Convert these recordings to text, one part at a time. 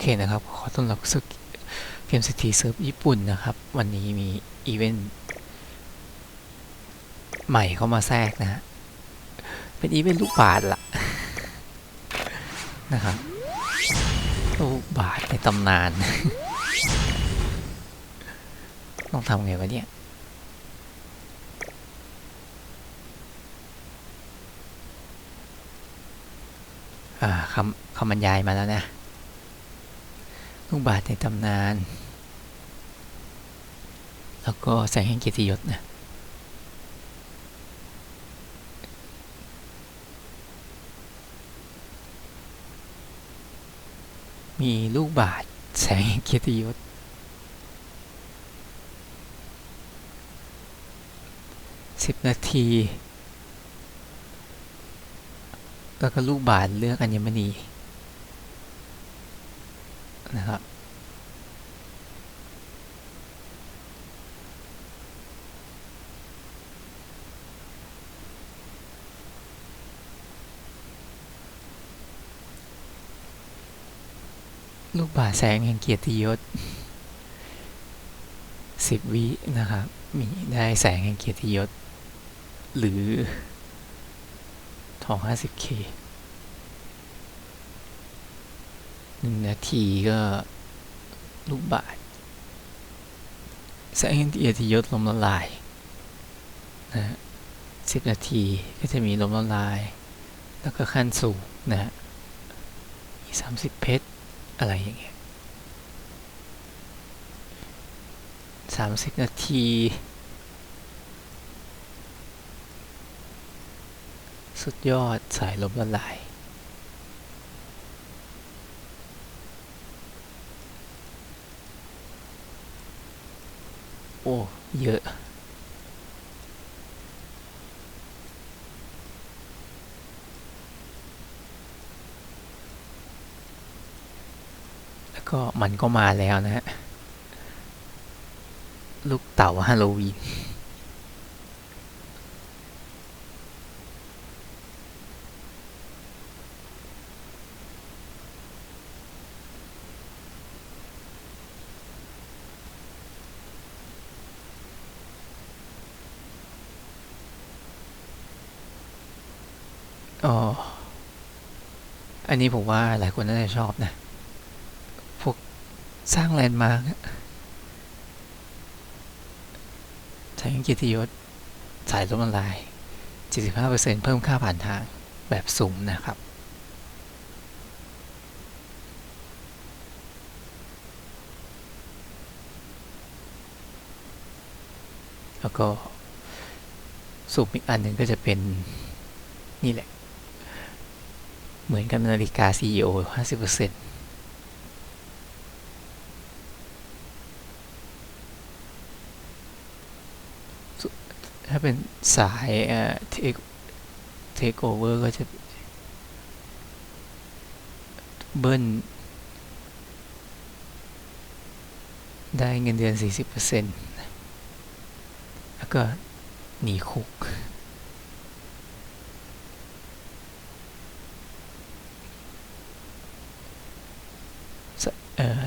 เคนะครับ ขอต้อนรับสู่เกมสตีเซิร์ฟญี่ปุ่นนะครับ วันนี้มีอีเวนต์ใหม่เข้ามาแทรกนะ เป็นอีเวนต์ลูกบาทละนะครับลูกบาทในตำนาน ต้องทำไงวะเนี่ยคำคำบรรยายมาแล้วนะ ลูกบาทในตำนาน แล้วก็แสงแห่งเกียรติยศนะมีลูกบาทแสงแห่งเกียรติยศสิบนาที แล้วก็ลูกบาทเลือกอัญมณี นะครับ ลูกบาแสงแห่งเกียรติยศสิบวินะครับ มีได้แสงแห่งเกียรติยศ หรือทอง 50k หนึ่งนาทีก็ลูกบาทแสงแห่งเกียรติยศลมละลายนะสิบนาทีก็จะมีลมละลาย แล้วก็ขั้นสูงนะฮะมีสามสิบเพชรอะไรอย่างเงี้ยสามสิบนาทีสุดยอดสายลมละลาย โอ้ เยอะ แล้วก็มันก็มาแล้วนะฮะ ลูกเต่าฮาโลวีน อ๋อ อันนี้ผมว่าหลายคนน่าจะชอบนะ พวกสร้างแลนด์มาร์กใช้กียรติยศสายลมละลาย75%เพิ่มค่าผ่านทางแบบสุ่มนะครับ แล้วก็สุ่มอีกอันหนึ่งก็จะเป็นนี่แหละ เหมือนกับนาฬิกา CEO 50%ถ้าเป็นสายเอ่อเทคเทคโอเวอร์ก็จะเบิ้ลได้เงินเดือน 40%แล้วก็หนีคุก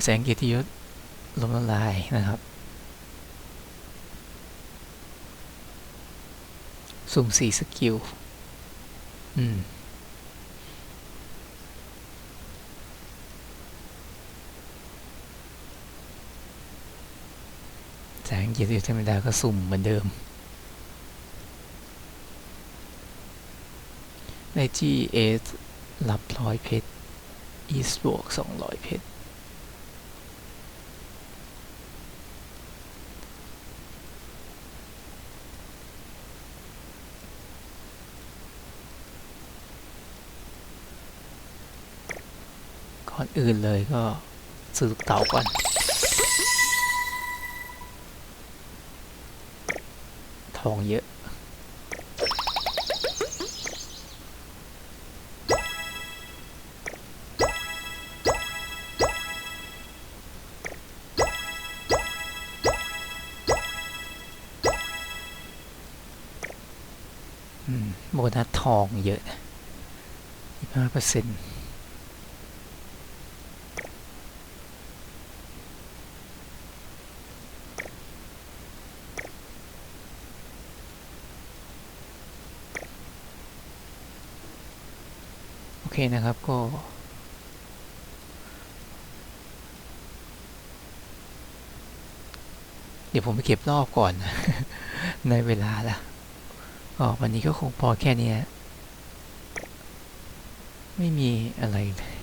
แสงเกียรติยศลมละลายนะครับ สุ่มสี่สกิล อืม แสงเกียรติยศธรรมดาก็สุ่มเหมือนเดิม ใน GS รับร้อยเพชร East บวกสองร้อยเพชร อนอื่นเลยก็ซื้อลูกเต๋าก่อน ทองเยอะอืมโบนัสทองเยอะนะ25เปอร์เซ็นต์ เคนะครับก็ เดี๋ยวผมไปเก็บรอบก่อน ในเวลาละก็วันนี้ก็คงพอแค่นี้ไม่มีอะไรเลย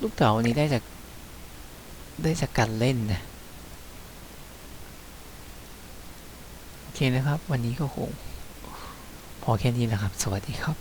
ลูกเต๋าวันนี้ได้จาก ได้จากการเล่นนะ โอเคนะครับ วันนี้ก็คง พอแค่นี้แหละครับ สวัสดีครับ